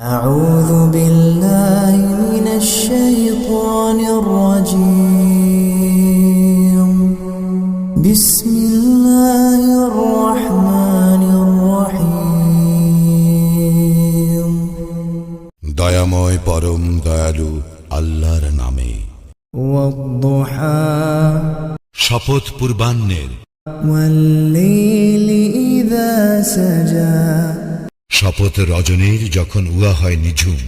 أعوذ بالله من الشيطان الرجيم بسم الله الرحمن الرحيم দয়াময় পরম দয়ালু আল্লাহর নামে والضحى শপথ পূর্বাহ্নের والليل إذا سجى শপথ রজনীর যখন উহা হয় নিঝুম।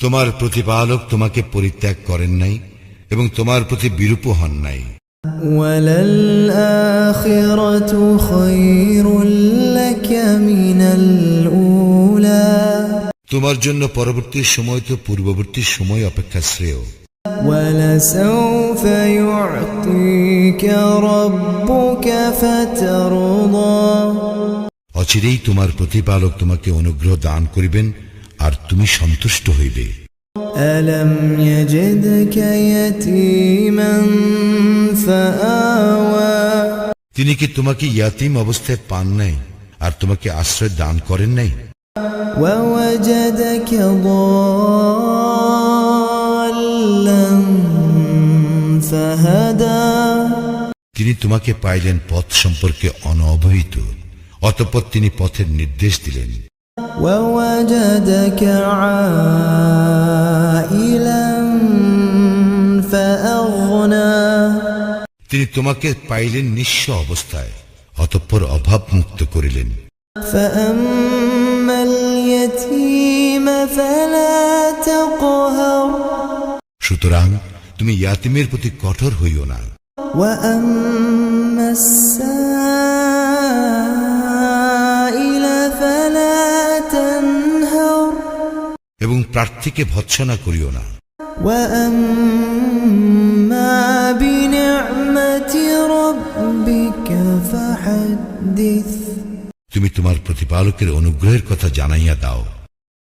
তোমার প্রতিপালক তোমাকে পরিত্যাগ করেন নাই এবং তোমার প্রতি বিরূপ হন নাই। তোমার জন্য পরবর্তী সময় তো পূর্ববর্তী সময় অপেক্ষা শ্রেয়। ولسوف يعطيك ربك فترضى অচিরেই তোমার প্রতিপালক তোমাকে অনুগ্রহ দান করিবেন আর তুমি সন্তুষ্ট হইবে ألم يجدك يتيما فآوى তিনি কি তোমাকে ইয়াতিম অবস্থায় পান নাই আর তোমাকে আশ্রয় দান করেন নাই ووجدك ضالا তিনি তোমাকে পাইলেন পথ সম্পর্কে অনবহিত অতঃপর তিনি পথের নির্দেশ দিলেন ووجدك عائلا فأغنى তিনি তোমাকে পাইলেন নিঃস্ব অবস্থায় অতঃপর অভাব মুক্ত করিলেন فأما اليتيم فلا تقهر সুতরাং তুমি ইয়াতিমের প্রতি কঠোর হইও না وأما السائل فلا تنهر এবং প্রার্থীকে ভৎসনা করিও না وأما بنعمة ربك فحدث তুমি তোমার প্রতিপালকের অনুগ্রহের কথা জানাইয়া দাও